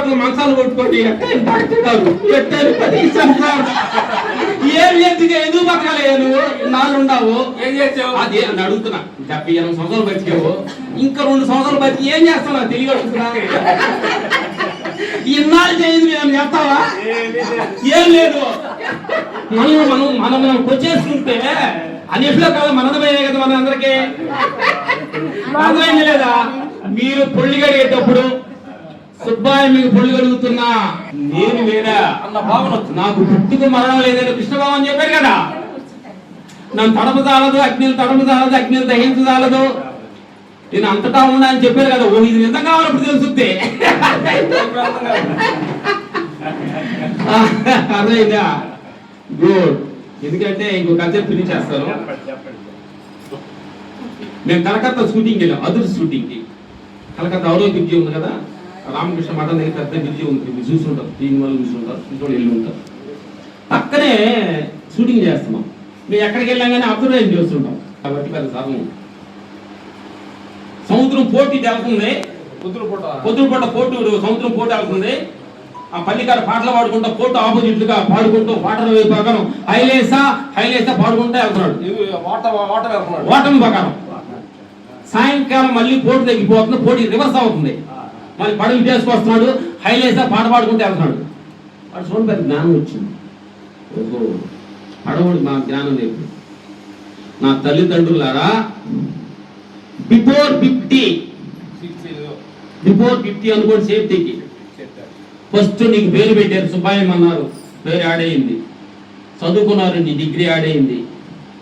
పక్కన మంచాలు కొట్టుకోండి డాక్టర్ గారు సార్ ఏం ఎందుకు ఎందుకు బతకాలి నువ్వు? నాళ్ళు ఉన్నావు. ఏం చేసావు? అదే అని అడుగుతున్నా. డెబ్బై ఎనిమిది సంవత్సరాలు బతికావు. ఇంకా రెండు సంవత్సరాలు బతికి ఏం చేస్తున్నా తెలియ అడుగుతున్నా. ఇన్నాళ్ళు చేయదు మేము చేస్తావా? ఏం లేదు. మనం మనం మనం మనం కొచ్చేసుకుంటే అన్నిట్లో కాదు మనదమైనా కదా మన అందరికీ అర్థమైంది లేదా? మీరు పొల్లి గడిగేటప్పుడు సుబ్బాయి మీకు పొల్లి గడుగుతున్నా నేను వేరా. అన్న భావన నాకు పుట్టుకు మరణం లేదని కృష్ణభావం చెప్పారు కదా. నన్ను తడప చాలదు అగ్నిలు తడప చాలదు అగ్నిలు దహించ చాలదు నేను అంతటా ఉన్నా అని చెప్పారు కదా. ఓ ఇది నిజం కావాలప్పుడు తెలుసుద్ది అర్థమైందా? గుడ్ ఎందుకంటే ఇంకో కల్చర్ ఫినిష్ చేస్తాను. మేము కలకత్తా షూటింగ్ వెళ్ళాం అదుర్ షూటింగ్కి కలకత్తా అవరో బ్రిడ్జి ఉంది కదా? రామకృష్ణ మఠం దగ్గర పెద్ద బ్రిడ్జి ఉంది మీరు చూసుంటారు. దీని వల్ల చూసుంటారు. ఇంకోటి వెళ్ళి ఉంటారు. పక్కనే షూటింగ్ చేస్తున్నాం. మేము ఎక్కడికి వెళ్ళాం కానీ అబ్జర్వేషన్ చేస్తుంటాం. కాబట్టి పెద్ద సర్వం సముద్రం పోటీ వెళ్తుంది పొద్దుపూట పోటు. సముద్రం పోటీ వెళ్తుంది ఆ పల్లికాడ పాటలు పాడుకుంటా పోటు ఆపోజిట్గా పాడుకుంటూ వాటర్ ప్రకారం హైలేసా హైలేసా పాడుకుంటూ వెళ్తున్నాడు. ఓటమి ప్రకారం. సాయంకాలం మళ్ళీ పోటీ తగ్గిపోతుంది. పోటీ రివర్స్ అవుతుంది. మళ్ళీ పడవలు చేసుకొస్తున్నాడు హైలేసా పాట పాడుకుంటూ వెళ్తున్నాడు. వాడు చూడండి పెద్ద జ్ఞానం వచ్చింది. ఓహో పడవుడు మా జ్ఞానం లేదు. నా తల్లిదండ్రులారా before fifty six before fifty అనుకోండి సేఫ్టీకి ఫస్ట్ నీకు పేరు పెట్టారు సుబ్బాయం అన్నారు పేరు యాడ్ చదువుకున్నారు నీ డిగ్రీ ఆడయింది అయింది.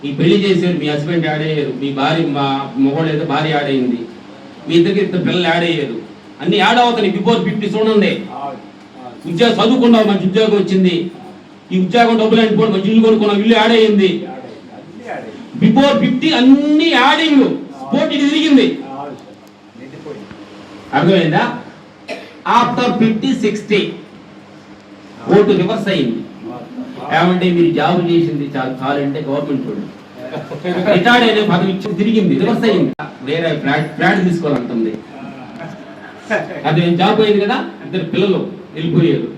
ఈ పెళ్ళి చేశారు మీ హస్బెండ్ యాడ్ మీ భార్య మా మొగోళ్ళు అయితే భార్య ఆడయింది మీ ఇద్దరికి ఇద్దరు పిల్లలు యాడ్ అన్ని యాడ్ అవుతాయి బిఫోర్ ఫిఫ్టీ చూడండి. ఉద్యోగం చదువుకున్నావు మంచి ఉద్యోగం వచ్చింది. ఈ ఉద్యోగం డబ్బులు అంటుకోండి మంచి ఇల్లు కొనుక్కున్నావు ఇల్లు యాడ్ అయ్యింది. బిఫోర్ ఫిఫ్టీ అన్ని యాడింగ్. పోటీ తిరిగింది. అర్థమైందా? After fifty sixty. Vote reverse అయింది ఏమంటే మీరు జాబ్ చేసింది చాలు చాలంటే గవర్నమెంట్ చూడండి రిటైర్డ్ అనే పదవి ఇచ్చి తిరిగింది రివర్స్ అయింది వేరే ఫ్లాట్ ఫ్లాట్ తీసుకోవాలంటుంది. అది నేను జాబ్ అయింది కదా ఇద్దరు పిల్లలు వెళ్ళిపోయారు.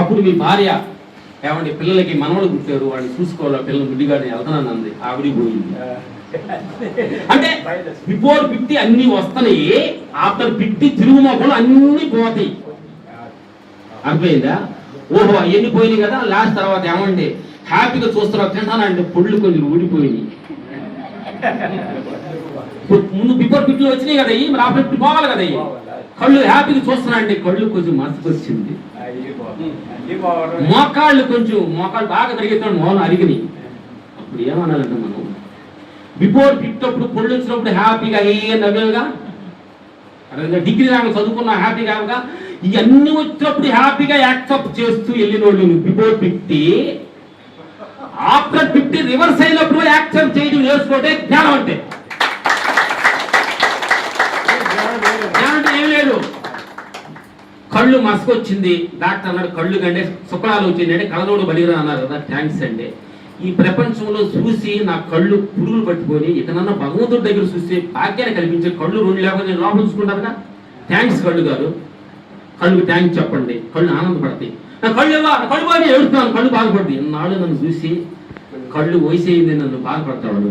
అప్పుడు మీ భార్య ఏమంటే పిల్లలకి మనవడు పుట్టారు వాడిని చూసుకోవాలి పిల్లలు గుడ్డిగాడిని వెళ్తానని అంది. ఆవిడి పోయింది అంటే బిఫోర్ ఫిఫ్టీ అన్ని వస్తున్నాయి ఆఫ్టర్ ఫిఫ్టీ తిరుగుమోకలు అన్ని పోతాయి. అర్థమైందా? ఓహో అవన్నీ పోయినాయి కదా లాస్ట్ తర్వాత ఏమండి? హ్యాపీగా చూస్తున్నారు తింటానండి పొళ్ళు కొంచెం ఊడిపోయినాయి. ముందు బిఫోర్ ఫిఫ్టీ వచ్చినాయి కదా మరి ఆఫ్టర్ ఫిఫ్టీ పోవాలి కదా కళ్ళు హ్యాపీగా చూస్తున్నాండి కళ్ళు కొంచెం మసకొచ్చింది మోకాళ్ళు కొంచెం మోకాళ్ళు బాగా పెరిగెత్తాడు మోహన్ అరిగినాయి. అప్పుడు ఏమనాలంటే మనం బిఫోర్ ఫిఫ్త్ అప్పుడు పొళ్ళు వచ్చినప్పుడు హ్యాపీగా ఏ నవ్వేగా డిగ్రీ దాకా చదువుకున్నా హ్యాపీగా ఇవన్నీ వచ్చినప్పుడు హ్యాపీగా యాక్సెప్ట్ చేస్తూ వెళ్ళిన వాళ్ళు before fifty after fifty reverse అయినప్పుడు యాక్సెప్ట్ చేయడం నేర్చుకుంటే జ్ఞానం అంటే జ్ఞానం అంటే ఏం లేదు కళ్ళు మసకొచ్చింది. డాక్టర్ అన్నాడు కళ్ళు కంటే శుక్రాలు వచ్చింది అంటే కళ్ళనోడు బలిరా అన్నారు కదా థ్యాంక్స్ అండి. ఈ ప్రపంచంలో చూసి నా కళ్ళు పురుగులు పట్టుకొని ఇతనన్నా భగవంతుడి దగ్గర చూసి భాగ్యాన్ని కల్పించే కళ్ళు రెండు లేకపోతే నేను లోపల థ్యాంక్స్ కళ్ళు గారు. కళ్ళు థ్యాంక్స్ చెప్పండి. కళ్ళు ఆనందపడతాయి. నా కళ్ళు ఇవ్వ కళ్ళు బాగా ఏడుతున్నాను కళ్ళు బాధపడతాయి. ఇన్నాళ్ళు నన్ను చూసి కళ్ళు వయసేయింది నన్ను బాధపడతాడు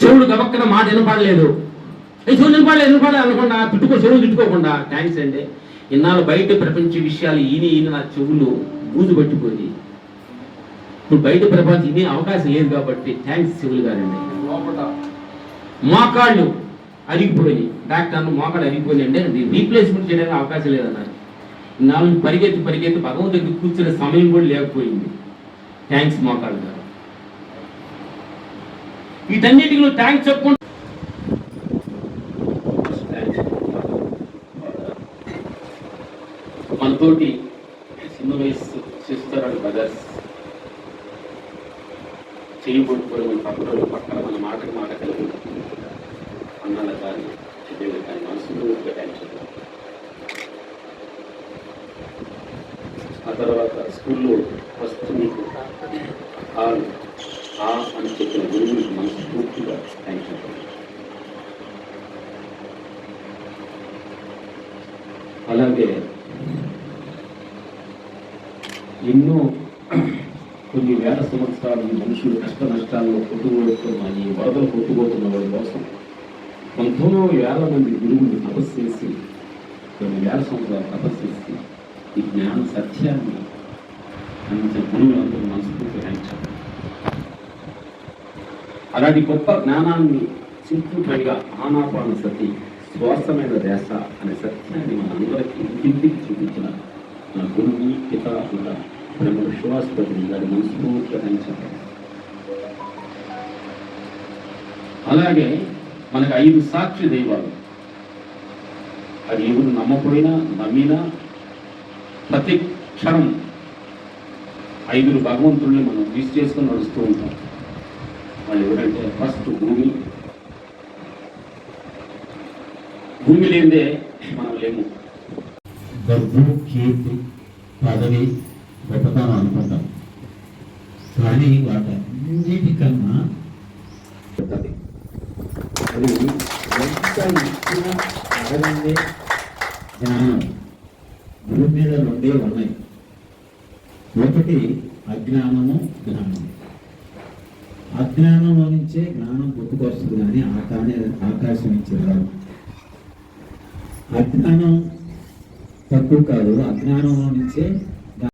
చెవుడు గబక్కన మాట వినపడలేదు. ఏ చెవులు వినపడలేదు వినపడలేదు అనుకుండా తిట్టుకో చెవులు తిట్టుకోకుండా థ్యాంక్స్ అండి. ఇన్నాళ్ళు బయట ప్రపంచ విషయాలు ఈయన ఈయన నా చెవులు బూజు పట్టిపోయి. ఇప్పుడు బయట ప్రపంచం ఇదే అవకాశం లేదు కాబట్టి థ్యాంక్స్ శివులు గారండి మోకాళ్ళు అరిగిపోయినాయి డాక్టర్ అన్న మోకాళ్ళు అది రీప్లేస్మెంట్ చేయడానికి అవకాశం లేదన్నారు. నాలుగు పరిగెత్తి పరిగెత్తి దగ్గర కూర్చునే సమయం కూడా లేకపోయింది. థ్యాంక్స్ మోకాళ్ళు గారు వీటన్నిటికి నువ్వు థ్యాంక్స్ చెప్పుకుంటూ మనతోటి చిన్న వయసు చేస్తారు బ్రదర్స్. చేయి మన పక్కన పక్కన మన మాటకి మాట కలిగి అన్నాల కానీ చెప్పేది కానీ మనసులో టెన్షన్ ఆ తర్వాత స్కూల్లో ఫస్ట్ మీకు ఆ అని చెప్పిన గురువులకు మనసు పూర్తిగా థ్యాంక్ యూ అలాగే ఎన్నో కొన్ని వేల సంవత్సరాలు మనుషులు కష్ట నష్టాల్లో కొట్టుకోవడం ఈ వరదలు కొట్టుకోతున్న వాళ్ళ కోసం పంతొమ్మిది వేల మంది గురువులు తపస్సు చేసి కొన్ని వేల సంవత్సరాలు తపస్సు చేసి ఈ జ్ఞాన సత్యాన్ని అందించిన గురువులందరూ మనస్ఫూర్తి గ్రహించారు. అలాంటి గొప్ప జ్ఞానాన్ని సింపుల్గా ఆనాపాన సతి శ్వాసమైన దేశ అనే సత్యాన్ని మనందరికీ ఇంటింటికి చూపించిన నా గురువు పిత కూడా బ్రహ్మ విశ్వాసపతి గారి మనస్ఫూర్తిగా అలాగే మనకు ఐదు సాక్షి దైవాలు. అది ఎవరు నమ్మపోయినా నమ్మినా ప్రతి క్షణం ఐదుగురు భగవంతుల్ని మనం యూజ్ చేసుకొని నడుస్తూ ఉంటాం. వాళ్ళు ఎవరంటే ఫస్ట్ భూమి. భూమి లేదే మనం లేము. డబ్బు కీర్తి పదవి గొప్పతనం అనుకుంటాం కానీ వాటన్నిటికన్నా ఉంటుంది. అది ఎంత ఇచ్చిన అడగందే జ్ఞానం భూమి మీద రెండే ఉన్నాయి ఒకటి అజ్ఞానము జ్ఞానం అజ్ఞానంలో నుంచే జ్ఞానం పుట్టుకొస్తుంది కానీ ఆకానే ఆకాశం నుంచి అజ్ఞానం తక్కువ కాదు అజ్ఞానంలో నుంచే